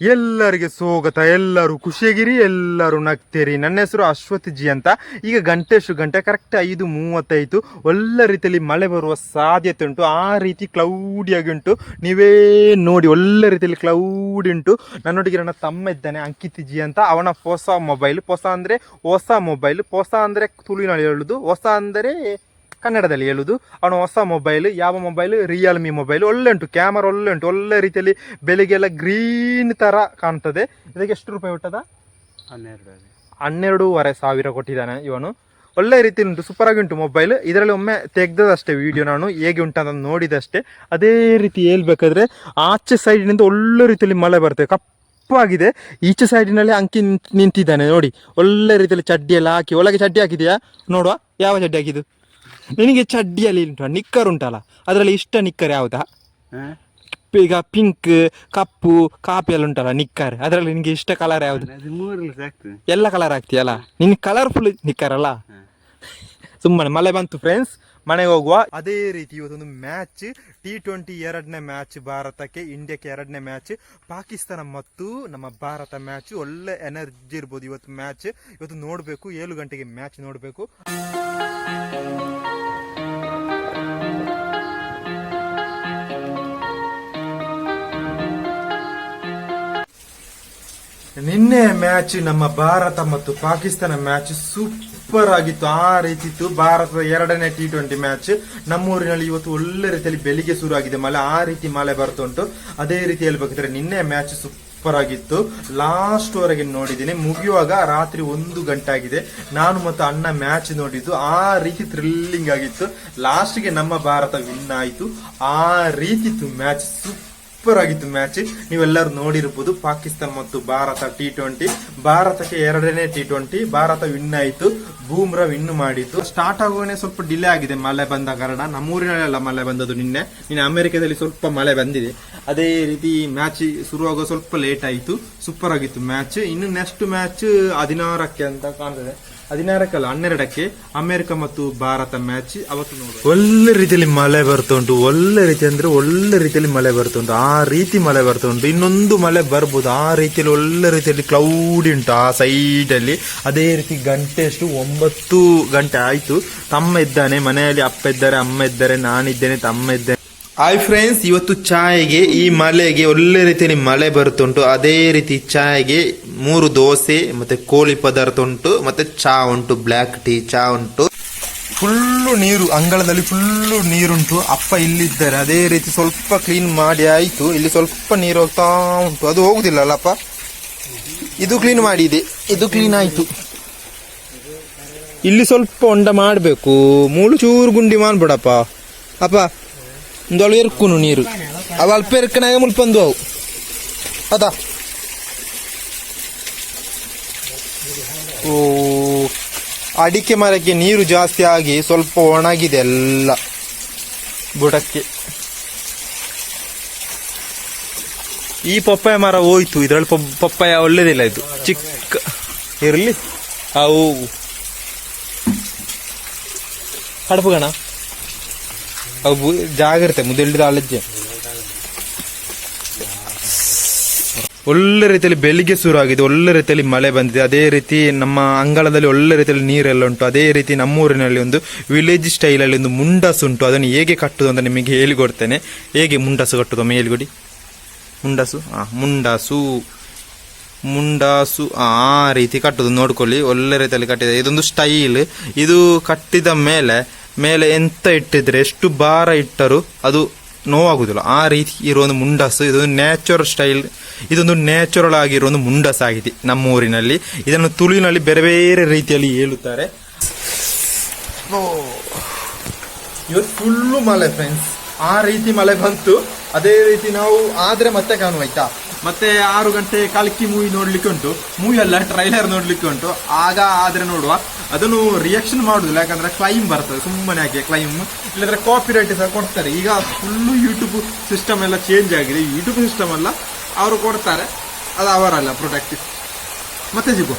ಎಲ್ಲರಿಗೆ ಸ್ವಾಗತ, ಎಲ್ಲರೂ ಖುಷಿಯಾಗಿರಿ, ಎಲ್ಲರೂ ನಗ್ತೀರಿ. ನನ್ನ ಹೆಸರು ಅಶ್ವಥ್ ಜಿ ಅಂತ. ಈಗ ಗಂಟೆಷ್ಟು ಗಂಟೆ ಕರೆಕ್ಟ್ ಐದು ಮೂವತ್ತೈದು. ಒಳ್ಳೆ ರೀತಿಯಲ್ಲಿ ಮಳೆ ಬರುವ ಸಾಧ್ಯತೆ ಉಂಟು. ಆ ರೀತಿ ಕ್ಲೌಡಿಯಾಗಿ ಉಂಟು. ನೀವೇ ನೋಡಿ, ಒಳ್ಳೆ ರೀತಿಯಲ್ಲಿ ಕ್ಲೌಡಿ ಉಂಟು. ನನ್ನೊಟ್ಟಿಗೆ ನನ್ನ ತಮ್ಮ ಇದ್ದಾನೆ, ಅಂಕಿತ್ ಜಿ ಅಂತ. ಅವನ ಹೊಸ ಮೊಬೈಲ್ ಹೊಸ ಅಂದರೆ ಹೊಸ ಮೊಬೈಲ್ ಹೊಸ ಅಂದರೆ ತುಳುವಿನಲ್ಲಿ ಹೇಳುದು. ಹೊಸ ಅಂದರೆ ಕನ್ನಡದಲ್ಲಿ ಹೇಳುದು ಅವನು ಹೊಸ ಮೊಬೈಲ್ ಯಾವ ಮೊಬೈಲ್ ರಿಯಲ್ಮಿ ಮೊಬೈಲ್ ಒಳ್ಳೆ ಉಂಟು ಕ್ಯಾಮರಾ ಒಳ್ಳೆ ಉಂಟು ಒಳ್ಳೆ ರೀತಿಯಲ್ಲಿ ಬೆಳಿಗ್ಗೆಲ್ಲ ಗ್ರೀನ್ ತರ ಕಾಣ್ತದೆ. ಇದಕ್ಕೆ ಎಷ್ಟು ರೂಪಾಯಿ ಹುಟ್ಟದ? ಹನ್ನೆರಡು ಹನ್ನೆರಡೂವರೆ ಸಾವಿರ ಕೊಟ್ಟಿದ್ದಾನೆ ಇವನು. ಒಳ್ಳೆ ರೀತಿ ಉಂಟು ಸೂಪರ್ ಆಗಿ ಉಂಟು ಮೊಬೈಲ್ ಇದರಲ್ಲಿ ಒಮ್ಮೆ ತೆಗ್ದದಷ್ಟೇ ವಿಡಿಯೋ ನಾನು ಹೇಗೆ ಉಂಟು ಅಂತ ನೋಡಿದಷ್ಟೇ ಅದೇ ರೀತಿ ಹೇಳ್ಬೇಕಾದ್ರೆ ಆಚೆ ಸೈಡಿನಿಂದ ಒಳ್ಳೆ ರೀತಿಯಲ್ಲಿ ಮಳೆ ಬರ್ತದೆ. ಕಪ್ಪಾಗಿದೆ. ಈಚೆ ಸೈಡಿನಲ್ಲಿ ಅಂಕಿ ನಿಂತ್- ನಿಂತಿದ್ದಾನೆ ನೋಡಿ. ಒಳ್ಳೆ ರೀತಿಯಲ್ಲಿ ಚಡ್ಡಿ ಎಲ್ಲ ಹಾಕಿ ಒಳಗೆ ಚಡ್ಡಿ ಹಾಕಿದೆಯಾ? ನೋಡುವ ಯಾವ ಚಡ್ಡಿ ಹಾಕಿದ್ದು? ನಿನಗೆ ಚಡ್ಡಿಯಲ್ಲಿ ಉಂಟು ನಿಕ್ಕರ್ ಉಂಟಲ್ಲ? ಅದರಲ್ಲಿ ಇಷ್ಟ ನಿಕ್ಕರ್ ಯಾವುದಾ? ಈಗ ಪಿಂಕ್ ಕಪ್ಪು ಕಾಪಿ ಎಲ್ಲ ಉಂಟಲ್ಲ ನಿಕ್ಕರ್? ಅದರಲ್ಲಿ ನಿನಗೆ ಇಷ್ಟ ಕಲರ್ ಯಾವುದು? ಎಲ್ಲ ಕಲರ್ ಆಗ್ತೀಯಲ್ಲ? ನಿನ್ ಕಲರ್ಫುಲ್ ನಿಕ್ಕರ್ ಅಲ್ಲ? ಸುಮ್ಮನೆ ಮಳೆ ಬಂತು ಫ್ರೆಂಡ್ಸ್ ಮನೆಗೆ ಹೋಗುವ? ಅದೇ ರೀತಿ ಇವತ್ತೊಂದು ಮ್ಯಾಚ್ ಟಿ ಟ್ವೆಂಟಿ ಎರಡನೇ ಮ್ಯಾಚ್ ಭಾರತಕ್ಕೆ ಇಂಡಿಯಾಕ್ಕೆ ಎರಡನೇ ಮ್ಯಾಚ್, ಪಾಕಿಸ್ತಾನ ಮತ್ತು ನಮ್ಮ ಭಾರತ ಮ್ಯಾಚ್. ಒಳ್ಳೆ ಎನರ್ಜಿ ಇರ್ಬೋದು ಇವತ್ತು ಮ್ಯಾಚ್. ಇವತ್ತು ನೋಡಬೇಕು, ಏಳು ಗಂಟೆಗೆ ಮ್ಯಾಚ್ ನೋಡಬೇಕು. ನಿನ್ನೆ ಮ್ಯಾಚ್ ನಮ್ಮ ಭಾರತ ಮತ್ತು ಪಾಕಿಸ್ತಾನ ಮ್ಯಾಚ್ ಸೂಪರ್ ಆಗಿತ್ತು. ಆ ರೀತಿ ಇತ್ತು. ಭಾರತದ ಎರಡನೇ ಟಿ ಟ್ವೆಂಟಿ ಮ್ಯಾಚ್ ನಮ್ಮೂರಿನಲ್ಲಿ ಇವತ್ತು ಒಳ್ಳೆ ರೀತಿಯಲ್ಲಿ ಬೆಳಿಗ್ಗೆ ಶುರು ಆಗಿದೆ ಮಳೆ ಆ ರೀತಿ ಮಳೆ ಉಂಟು. ಅದೇ ರೀತಿ ಹೇಳ್ಬೇಕಿದ್ರೆ ನಿನ್ನೆ ಮ್ಯಾಚ್ ಸೂಪರ್ ಆಗಿತ್ತು. ಲಾಸ್ಟ್ ವರೆಗೆ ನೋಡಿದ್ದೀನಿ. ಮುಗಿಯುವಾಗ ರಾತ್ರಿ ಒಂದು ಗಂಟೆ ಆಗಿದೆ. ನಾನು ಮತ್ತು ಅಣ್ಣ ಮ್ಯಾಚ್ ನೋಡಿದ್ದು. ಆ ರೀತಿ ಥ್ರಿಲ್ಲಿಂಗ್ ಆಗಿತ್ತು. ಲಾಸ್ಟ್ಗೆ ನಮ್ಮ ಭಾರತ ವಿನ್ ಆಯಿತು. ಆ ರೀತಿ ಮ್ಯಾಚ್ ಸೂಪರ್ ಆಗಿತ್ತು ಮ್ಯಾಚ್. ನೀವೆಲ್ಲರೂ ನೋಡಿರ್ಬೋದು ಪಾಕಿಸ್ತಾನ ಮತ್ತು ಭಾರತ ಟಿ ಟ್ವೆಂಟಿ ಭಾರತಕ್ಕೆ ಎರಡನೇ ಟಿ ಟ್ವೆಂಟಿ ಭಾರತ ವಿನ್ ಆಯಿತು. ಬೂಮ್ರಾ ವಿನ್ ಮಾಡಿತ್ತು ಸ್ಟಾರ್ಟ್ ಆಗುವನೇ ಸ್ವಲ್ಪ ಡಿಲೇ ಆಗಿದೆ ಮಳೆ ಬಂದ ಕಾರಣ. ನಮ್ಮೂರಿನಲ್ಲೆಲ್ಲ ಮಳೆ ಬಂದದ್ದು ನಿನ್ನೆ. ನಿನ್ನೆ ಅಮೆರಿಕದಲ್ಲಿ ಸ್ವಲ್ಪ ಮಳೆ ಬಂದಿದೆ. ಅದೇ ರೀತಿ ಮ್ಯಾಚ್ ಶುರುವಾಗುವ ಸ್ವಲ್ಪ ಲೇಟ್ ಆಯಿತು. ಸೂಪರ್ ಆಗಿತ್ತು ಮ್ಯಾಚ್. ಇನ್ನು ನೆಕ್ಸ್ಟ್ ಮ್ಯಾಚ್ ಹದಿನಾರಕ್ಕೆ ಅಂತ ಕಾಣ್ತದೆ. ಹದಿನಾರಕ್ಕಲ್ಲ, ಹನ್ನೆರಡಕ್ಕೆ ಅಮೆರಿಕ ಮತ್ತು ಭಾರತ ಮ್ಯಾಚ್ ಅವತ್ತು ನೋಡಿ ಒಳ್ಳೆ ರೀತಿಯಲ್ಲಿ ಮಳೆ ಬರ್ತುಂಟು ಒಳ್ಳೆ ರೀತಿ ಅಂದ್ರೆ ಒಳ್ಳೆ ರೀತಿಯಲ್ಲಿ ಮಳೆ ಬರ್ತುಂಟು ಆ ರೀತಿ ಮಳೆ ಬರ್ತುಂಟು ಇನ್ನೊಂದು ಮಳೆ ಬರ್ಬೋದು, ಆ ರೀತಿಯಲ್ಲಿ ಒಳ್ಳೆ ರೀತಿಯಲ್ಲಿ ಕ್ಲೌಡ್ ಉಂಟು ಆ ಸೈಡ್ ಅಲ್ಲಿ. ಅದೇ ರೀತಿ ಗಂಟೆ ಅಷ್ಟು ಒಂಬತ್ತು ಗಂಟೆ ಆಯ್ತು. ತಮ್ಮ ಇದ್ದಾನೆ, ಮನೆಯಲ್ಲಿ ಅಪ್ಪ ಇದ್ದಾರೆ, ಅಮ್ಮ ಇದ್ದಾರೆ, ನಾನಿದ್ದೇನೆ, ತಮ್ಮ ಇದ್ದೇನೆ. ಹಾಯ್ ಫ್ರೆಂಡ್ಸ್ ಇವತ್ತು ಚಾಯ್ಗೆ ಈ ಮಳೆಗೆ ಒಳ್ಳೆ ರೀತಿಯಲ್ಲಿ ಮಳೆ ಬರುತ್ತುಂಟು. ಅದೇ ರೀತಿ ಚಾಯ್ಗೆ ಮೂರು ದೋಸೆ ಮತ್ತೆ ಕೋಳಿ ಪದಾರ್ಥ ಉಂಟು, ಮತ್ತೆ ಚಾ ಉಂಟು ಬ್ಲ್ಯಾಕ್ ಟೀ ಚಾ ಉಂಟು. ಫುಲ್ಲು ನೀರು, ಅಂಗಳದಲ್ಲಿ ಫುಲ್ಲು ನೀರುಂಟು. ಅಪ್ಪ ಇಲ್ಲಿದ್ದಾರೆ. ಅದೇ ರೀತಿ ಸ್ವಲ್ಪ ಕ್ಲೀನ್ ಮಾಡಿ ಆಯಿತು. ಇಲ್ಲಿ ಸ್ವಲ್ಪ ನೀರು ಹೋಗ್ತಾ ಉಂಟು. ಅದು ಹೋಗುದಿಲ್ಲ ಅಲ್ಲಪ್ಪ ಇದು ಕ್ಲೀನ್ ಮಾಡಿದೆ. ಇದು ಕ್ಲೀನ್ ಆಯ್ತು. ಇಲ್ಲಿ ಸ್ವಲ್ಪ ಹೊಂಡ ಮಾಡಬೇಕು. ಮೂಳು ಚೂರು ಗುಂಡಿ ಮಾಡ್ಬಿಡಪ್ಪ. ಅಪ್ಪ ಒಂದೊಳು ಎರ್ಕುನು ನೀರು. ಅವು ಅಲ್ಪ ಎರ್ಕನಾಗ ಮುಲ್ಪಂದು ಅವು. ಅದ. ಓ ಅಡಿಕೆ ಮರಕ್ಕೆ ನೀರು ಜಾಸ್ತಿ ಆಗಿ ಸ್ವಲ್ಪ ಒಣಗಿದೆ ಎಲ್ಲ. ಬುಡಕ್ಕೆ. ಈ ಪಪ್ಪಾಯ ಮರ ಹೋಯ್ತು. ಇದ್ರಲ್ಲಿ ಪಪ್ಪಾಯ ಒಳ್ಳೇದಿಲ್ಲ ಇದು. ಚಿಕ್ಕ. ಇರಲಿ. ಅವು. ಕಡಪು ಗಣ ಅವು ಜಾಗ್ರತೆ ಮುದೆಲ್ಡಿದ ಅಲಜ್ಜೆ ಒಳ್ಳೆ ರೀತಿಯಲ್ಲಿ ಬೆಳಿಗ್ಗೆ ಶುರು ಆಗಿದೆ ಒಳ್ಳೆ ರೀತಿಯಲ್ಲಿ ಮಳೆ ಬಂದಿದೆ, ಅದೇ ರೀತಿ ನಮ್ಮ ಅಂಗಳದಲ್ಲಿ ಒಳ್ಳೆ ರೀತಿಯಲ್ಲಿ ನೀರೆಲ್ಲ ಉಂಟು, ಅದೇ ರೀತಿ ನಮ್ಮೂರಿನಲ್ಲಿ ಒಂದು ವಿಲೇಜ್ ಸ್ಟೈಲಲ್ಲಿ ಒಂದು ಮುಂಡಾಸು ಉಂಟು, ಅದನ್ನು ಹೇಗೆ ಕಟ್ಟುದು ಅಂತ ನಿಮಗೆ ಹೇಳಿಕೊಡ್ತೇನೆ. ಹೇಗೆ ಮುಂಡಾಸು ಕಟ್ಟುದು ಮೇಲ್ಗುಡಿ ಮುಂಡಸು ಮುಂಡಾಸು? ಆ, ಮುಂಡಾಸು. ಮುಂಡಾಸು, ಆ ರೀತಿ ಕಟ್ಟುದು, ನೋಡ್ಕೊಳ್ಳಿ, ಒಳ್ಳೆ ರೀತಿಯಲ್ಲಿ ಕಟ್ಟಿದೆ. ಇದೊಂದು ಸ್ಟೈಲ್ ಇದು ಕಟ್ಟಿದ ಮೇಲೆ ಮೇಲೆ ಎಂತ ಇಟ್ಟಿದ್ರೆ, ಎಷ್ಟು ಭಾರ ಇಟ್ಟರು ಅದು ನೋವಾಗುದಿಲ್ಲ ಆ ರೀತಿ ಇರುವ ಒಂದು ಮುಂಡಾಸು ಇದು ನ್ಯಾಚುರಲ್ ಸ್ಟೈಲ್ ಇದೊಂದು ನ್ಯಾಚುರಲ್ ಆಗಿರೋ ಒಂದು ಮುಂಡಾಸ್ ಆಗಿದೆ ನಮ್ಮ ಊರಿನಲ್ಲಿ ಇದನ್ನು ತುಳುವಿನಲ್ಲಿ ಬೇರೆ ಬೇರೆ ರೀತಿಯಲ್ಲಿ ಹೇಳುತ್ತಾರೆ. ಇವತ್ತು ಫುಲ್ಲು ಮಳೆ ಫ್ರೆಂಡ್ಸ್ ಆ ರೀತಿ ಮಳೆ ಬಂತು. ಅದೇ ರೀತಿ ನಾವು ಆದ್ರೆ ಮತ್ತೆ ಕಾಣುವ, ಆಯ್ತಾ? ಮತ್ತೆ ಆರು ಗಂಟೆ ಕಲ್ಕಿ ಮೂವಿ ನೋಡ್ಲಿಕ್ಕೆ ಉಂಟು. ಮೂವಿ ಅಲ್ಲ ಟ್ರೈಲರ್ ನೋಡ್ಲಿಕ್ಕೆ ಉಂಟು. ಆಗ ಆದ್ರೆ ನೋಡುವ. ಅದನ್ನು ರಿಯಾಕ್ಷನ್ ಮಾಡುದಿಲ್ಲ, ಯಾಕಂದ್ರೆ ಕ್ಲೈಮ್ ಬರ್ತದೆ, ಸುಮ್ಮನೆ ಹಾಕಿ ಕ್ಲೈಮ್ ಇಲ್ಲದ್ರೆ ಕಾಪಿ ರೈಟ್ ಸಹ ಕೊಡ್ತಾರೆ. ಈಗ ಫುಲ್ಲು ಯೂಟ್ಯೂಬ್ ಸಿಸ್ಟಮ್ ಎಲ್ಲ ಚೇಂಜ್ ಆಗಿದೆ. ಯೂಟ್ಯೂಬ್ ಸಿಸ್ಟಮ್ ಅಲ್ಲ, ಅವರು ಕೊಡ್ತಾರೆ. ಅದು ಅವರಲ್ಲ ಪ್ರೊಡಕ್ಟ್ ಮತ್ತೆ ಸಿಗುವ.